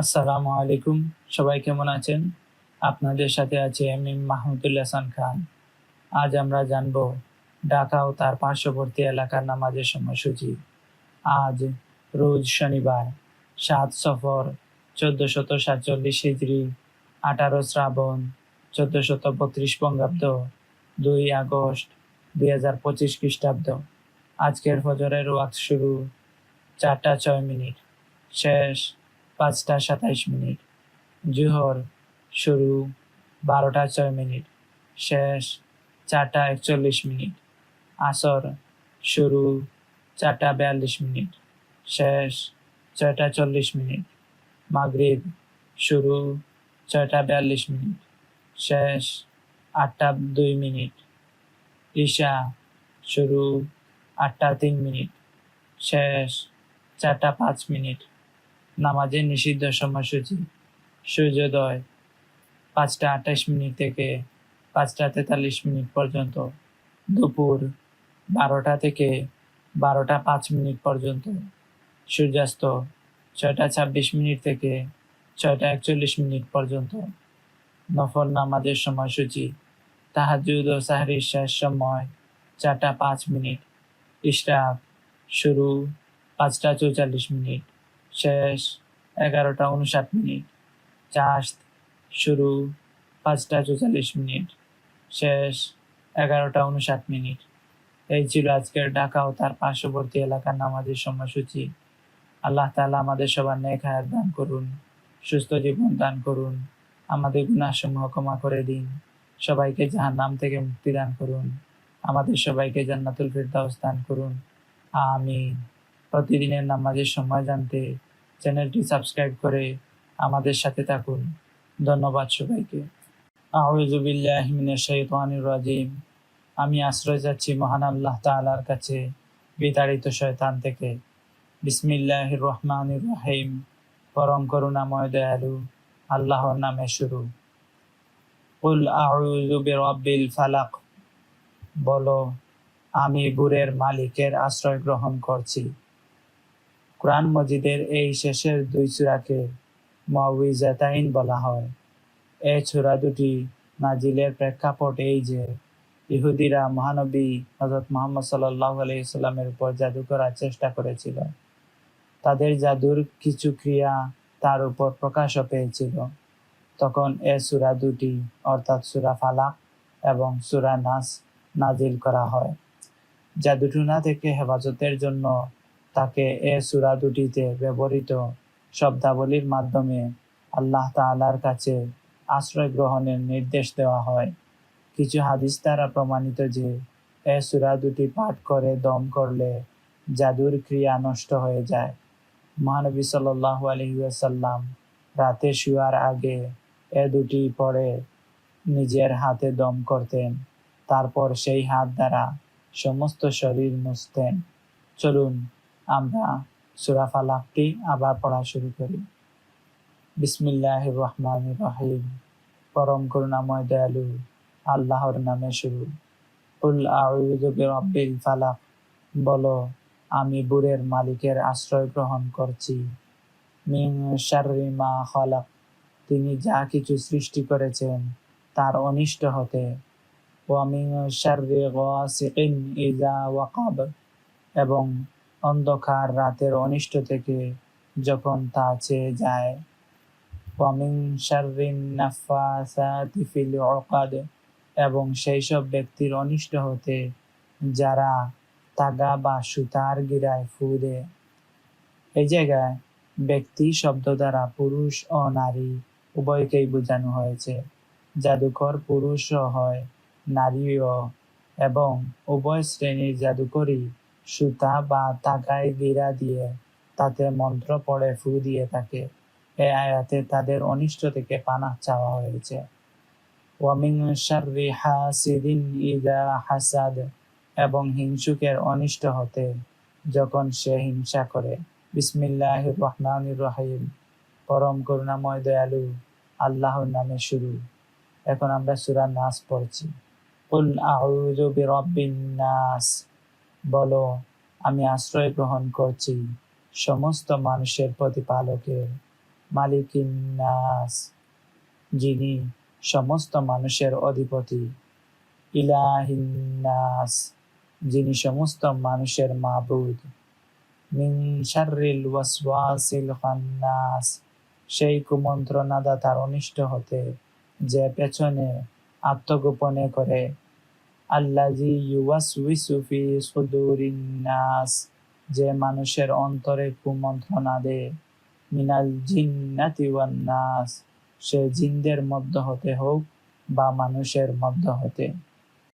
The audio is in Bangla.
আসসালামু আলাইকুম। সবাই কেমন আছেন? আপনাদের সাথে আছে এম এম মাহমুদুল্লাহ হাসান খান। আজ আমরা জানব ঢাকা ও তার পার্শ্ববর্তী এলাকার নামাজের সময়সূচি। আজ রোজ শনিবার, সাত সফর চোদ্দ শত সাতচল্লিশ হিজড়ি আঠারো শ্রাবণ চোদ্দ শত বত্রিশ বঙ্গাব্দ, দুই আগস্ট, দুই হাজার পঁচিশ খ্রিস্টাব্দ। আজকের ফজরের ওয়াক্ত শুরু চারটা ছয় মিনিট। শেষ পাঁচটা সাতাইশ মিনিট। জোহর শুরু বারোটা ছয় মিনিট। শেষ চারটা একচল্লিশ মিনিট। আসর শুরু চারটা বিয়াল্লিশ মিনিট। শেষ ছয়টা চল্লিশ মিনিট। মাগরিব শুরু ছয়টা বিয়াল্লিশ মিনিট। শেষ আটটা দুই মিনিট। ঈশা শুরু আটটা তিন মিনিট। শেষ চারটা পাঁচ মিনিট। নামাজের নিষিদ্ধ সময়সূচি, সূর্যোদয় পাঁচটা আঠাশ মিনিট থেকে পাঁচটা তেতাল্লিশ মিনিট পর্যন্ত, দুপুর বারোটা থেকে বারোটা পাঁচ মিনিট পর্যন্ত, সূর্যাস্ত ছয়টা ছাব্বিশ মিনিট থেকে ছয়টা একচল্লিশ মিনিট পর্যন্ত। নফল নামাজের সময়সূচি তাহাজুদ ও সাহরির শেষ সময় চারটা পাঁচ মিনিট, ইশরাক শুরু পাঁচটা চৌচল্লিশ মিনিট শেষ এগারোটা উনষাট মিনিট। চাষ শুরু পাঁচটা চৌচল্লিশ মিনিট। শেষ এগারোটা উনষাট মিনিট। এই ছিল আজকের ঢাকা ও তার পার্শ্ববর্তী এলাকার নামাজের সময়সূচি। আল্লাহ তাআলা আমাদের সবার নেক হায়াত দান করুন, সুস্থ জীবন দান করুন, আমাদের গুণাসমূহ ক্ষমা করে দিন, সবাইকে জাহান নাম থেকে মুক্তি দান করুন, আমাদের সবাইকে জান্নাতুল ফিরদাউস দান করুন। আমিন। প্রতিদিনের নামাজের সময় জানতে চ্যানেলটি সাবস্ক্রাইব করে আমাদের সাথে থাকুন। ধন্যবাদ সবাইকে। আউযু বিল্লাহি মিনাশ শাইতানির রাজিম। আমি আশ্রয় যাচ্ছি মহান আল্লাহ তাআলার কাছে, বিতাড়িত শয়তান থেকে। বিসমিল্লাহির রহমান রাহিম। পরম করুণাময় দয়ালু, আল্লাহর নামে শুরু। উল আউযু বিরাব্বিল ফালাক। বলো, আমি বুরের মালিকের আশ্রয় গ্রহণ করছি। কোরআন মজিদের এই শেষের দুই সূরাকে মুআউযিজাতাইন বলা হয়। এই সূরা দুটি নাজিলের প্রেক্ষাপট এই যে, ইহুদিরা মহানবী হযরত মোহাম্মদ সাল্লাল্লাহু আলাইহি সাল্লামের উপর জাদু করার চেষ্টা করেছিল। তাদের জাদুর কিছু ক্রিয়া তার উপর প্রকাশও পেয়েছিল। তখন এ সুরা দুটি, অর্থাৎ সুরা ফালাক এবং সুরা নাস, নাজিল করা হয়। জাদুটুনা থেকে হেফাজতের জন্য তাকে এ সুরা দুটিতে ব্যবহৃত শব্দাবলীর মাধ্যমে আল্লাহ তাআলার কাছে আশ্রয় গ্রহণের নির্দেশ দেওয়া হয়। কিছু হাদিস দ্বারা প্রমাণিত যে, এ সুরা দুটি পাঠ করে দম করলে জাদুর ক্রিয়া নষ্ট হয়ে যায়। মহানবী সাল্লাল্লাহু আলাইহি ওয়াসাল্লাম রাতে শুয়ার আগে এ দুটি পড়ে নিজের হাতে দম করতেন। তারপর সেই হাত দ্বারা সমস্ত শরীর মুছতেন। চলুন আমরা সূরা ফালাকটি আবার পড়া শুরু করি। বিসমিল্লাহির রহমানির রহিম। পরম করুণাময় দয়ালু, আল্লাহর নামে শুরু। আউযু বিরাব্বিল ফালাক। বলো, আমি বুরের মালিকের আশ্রয় গ্রহণ করছি। মা খালাক। তিনি যা কিছু সৃষ্টি করেছেন, তার অনিষ্ট হতে। ওয়া মিন শাররি গাসিকিন ইযা ওয়াকাব। এবং অন্ধকার রাতের অনিষ্ট থেকে যখন তা চেয়ে যায়। ওয়ামিন শাররিন নাফাসাতি ফিল উকাদ এবং সেই সব ব্যক্তির অনিষ্ট হতে যারা তাগা বা সুতার গিরায় ফু দেয় এই জায়গায় ব্যক্তি, শব্দ দ্বারা পুরুষ ও নারী উভয়কেই বোঝানো হয়েছে। জাদুকর পুরুষও হয় নারীও এবং উভয় শ্রেণির জাদুকরই সুতা বা তাকায় গিরা দিয়ে তাতে মন্ত্র পড়ে ফু দিয়ে থাকে এ আয়াতে তাদের অনিষ্ট থেকে পানাহ চাওয়া হয়েছে। শাররি হাসিদিন ইদা হাসাদ, এবং হিংসুকের অনিষ্ট হতে যখন সে হিংসা করে। বিসমিল্লাহির রহমানির রহিম। পরম করুণাময় দয়ালু, আল্লাহর নামে শুরু। এখন আমরা সূরা নাস পড়ছি। কুল আউযু বিরাব্বিন নাস। বলো, আমি আশ্রয় গ্রহণ করছি সমস্ত মানুষের প্রতিপালকের, মালিকিন্নাস, যিনি সমস্ত মানুষের অধিপতি ইলাহিনাস যিনি সমস্ত মানুষের মাবুদ। মিন শাররিল ওয়াসওয়াসিল খান্নাস, সেই কুমন্ত্রণাদাতার অনিষ্ট হতে যে পেছনে আত্মগোপনে করে আল্লাজি ইউওয়াসউইসু ফি যে মানুষের অন্তরে কুমন্ত্রণা দেয় মিনাল জিন্নাতি সে জিন্দের মধ্য হতে হোক বা মানুষের মধ্য হতে।